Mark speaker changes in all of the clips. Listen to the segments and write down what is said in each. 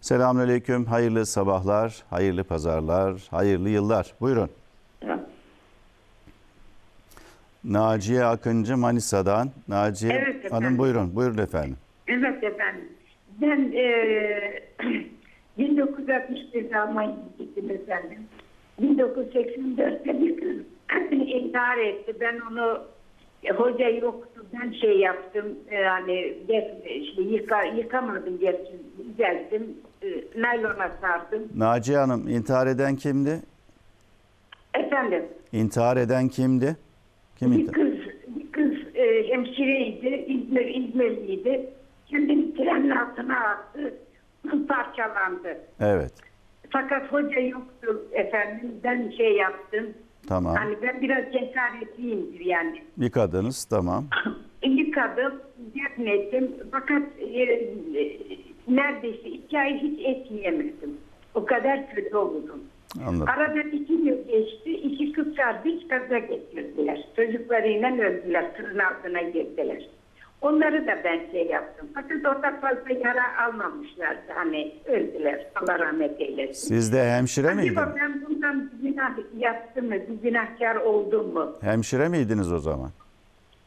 Speaker 1: Selamünaleyküm, hayırlı sabahlar, hayırlı pazarlar, hayırlı yıllar. Buyurun. Naciye Akıncı Manisa'dan. Naciye
Speaker 2: Evet efendim.
Speaker 1: Hanım buyurun, buyurun efendim.
Speaker 2: Evet efendim. Ben eee 1961'de Almanya'ya gittim efendim. 1984'te bir kız intihar etti. Ben onu e, hoca yoktu. Ben şey yaptım. e, Yani def- işte yıka, yıkamadım gerçi. Düzelttim. E, naylona sardım.
Speaker 1: Naciye Hanım intihar eden kimdi?
Speaker 2: Efendim.
Speaker 1: İntihar eden kimdi? Kim
Speaker 2: Bir
Speaker 1: intihar?
Speaker 2: kız, bir kız e, hemşireydi, İzmir, İzmirliydi. Kendini trenin altına attı, parçalandı.
Speaker 1: Evet,
Speaker 2: Fakat hoca yoktu efendim, ben şey yaptım.
Speaker 1: Tamam.
Speaker 2: Hani ben biraz cesaretliyimdir yani.
Speaker 1: Yıkadınız, tamam.
Speaker 2: Yıkadım, defnettim. Fakat e, e, neredeyse iki ay hiç et yiyemedim. O kadar kötü oldum.
Speaker 1: Anladım.
Speaker 2: Aradan iki yıl geçti. İki kız kardeş kaza getirdiler. Çocuklarıyla öldüler. Tırın altına girdiler. Onları da ben şey yaptım. Fakat orada fazla yara almamışlardı. Hani öldüler. Allah rahmet eylesin.
Speaker 1: Siz de hemşire
Speaker 2: Acaba
Speaker 1: miydiniz?
Speaker 2: ben bundan günah yaptım mı? Bir günahkar oldum mu?
Speaker 1: Hemşire miydiniz o zaman?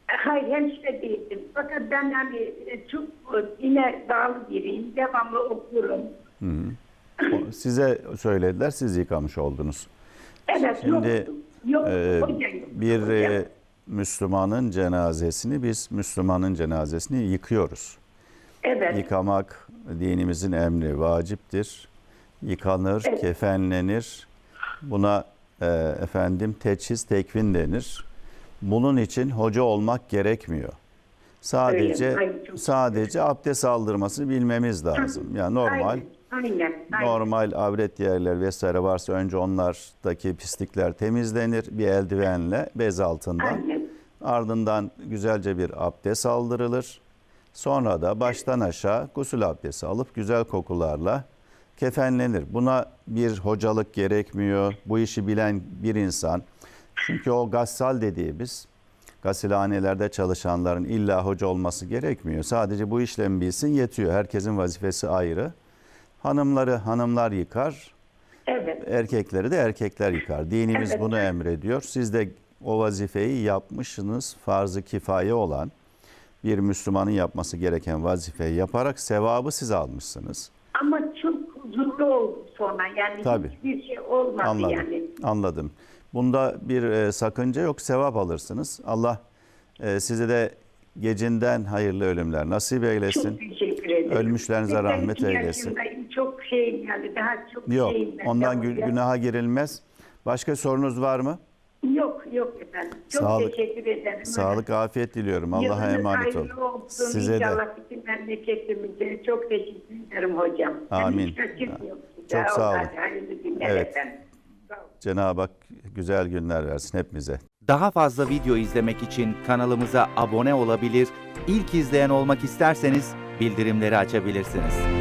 Speaker 2: Hayır hemşire değildim. Fakat ben hani e, çok e, yine dağlı biriyim. Devamlı okurum.
Speaker 1: O- Size söylediler, siz yıkamış oldunuz.
Speaker 2: Evet
Speaker 1: Şimdi
Speaker 2: yoktum. Yok, yoktu.
Speaker 1: bir e, Müslümanın cenazesini biz Müslümanın cenazesini yıkıyoruz.
Speaker 2: Evet.
Speaker 1: Yıkamak dinimizin emri vaciptir. Yıkanır,
Speaker 2: Evet.
Speaker 1: kefenlenir. Buna e, efendim teçhiz tekvin denir. Bunun için hoca olmak gerekmiyor. Sadece
Speaker 2: çok-
Speaker 1: sadece abdest aldırmasını bilmemiz lazım. Yani normal
Speaker 2: Aynen, aynen, aynen.
Speaker 1: normal avret yerler vesaire varsa önce onlardaki pislikler temizlenir bir eldivenle bez altından.
Speaker 2: Aynen.
Speaker 1: Ardından güzelce bir abdest aldırılır. Sonra da baştan aşağı gusül abdesti alıp güzel kokularla kefenlenir. Buna bir hocalık gerekmiyor. Bu işi bilen bir insan. Çünkü o gassal dediğimiz gasilhanelerde çalışanların illa hoca olması gerekmiyor. Sadece bu işlemi bilsin yetiyor. Herkesin vazifesi ayrı. Hanımları hanımlar yıkar,
Speaker 2: Evet.
Speaker 1: erkekleri de erkekler yıkar. Dinimiz
Speaker 2: Evet.
Speaker 1: bunu emrediyor. Siz de o vazifeyi yapmışsınız. Farz-ı kifaye olan bir Müslümanın yapması gereken vazifeyi yaparak sevabı siz almışsınız.
Speaker 2: Huzurlu oldu sonra. Yani
Speaker 1: Tabii.
Speaker 2: hiçbir şey olmadı
Speaker 1: Anladım.
Speaker 2: yani.
Speaker 1: Anladım. Bunda bir e, sakınca yok. Sevap alırsınız. Allah e, size de gecinden hayırlı ölümler nasip eylesin.
Speaker 2: Çok teşekkür ederim.
Speaker 1: Ölmüşlerinize
Speaker 2: 82
Speaker 1: rahmet eylesin.
Speaker 2: Çok şeyim yani daha çok
Speaker 1: Yok.
Speaker 2: şeyim ben.
Speaker 1: Ondan gü- günaha girilmez. Başka sorunuz var mı?
Speaker 2: Yok efendim. Çok
Speaker 1: Sağlık-
Speaker 2: teşekkür ederim.
Speaker 1: Sağlık, afiyet diliyorum. Allah'a
Speaker 2: Yılınız
Speaker 1: emanet olun.
Speaker 2: olsun.
Speaker 1: Size de.
Speaker 2: Bütün memleketimize çok teşekkür ederim hocam.
Speaker 1: Amin. Çok sağ olun. Evet.
Speaker 2: efendim.
Speaker 1: Cenab-ı Hak güzel günler versin hepimize.
Speaker 3: Daha fazla video izlemek için kanalımıza abone olabilir, ilk izleyen olmak isterseniz bildirimleri açabilirsiniz.